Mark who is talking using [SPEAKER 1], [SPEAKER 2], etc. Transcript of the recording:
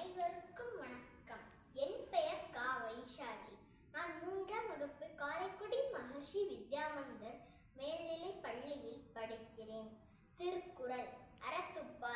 [SPEAKER 1] அனைவருக்கும் வணக்கம். என் பெயர் கா வைஷாலி. நான் மூன்றாம் வகுப்பு காரைக்குடி மகர்ஷி வித்யாமந்தர் மேல்நிலை பள்ளியில் படிக்கிறேன். திருக்குறள் அறத்துப்பா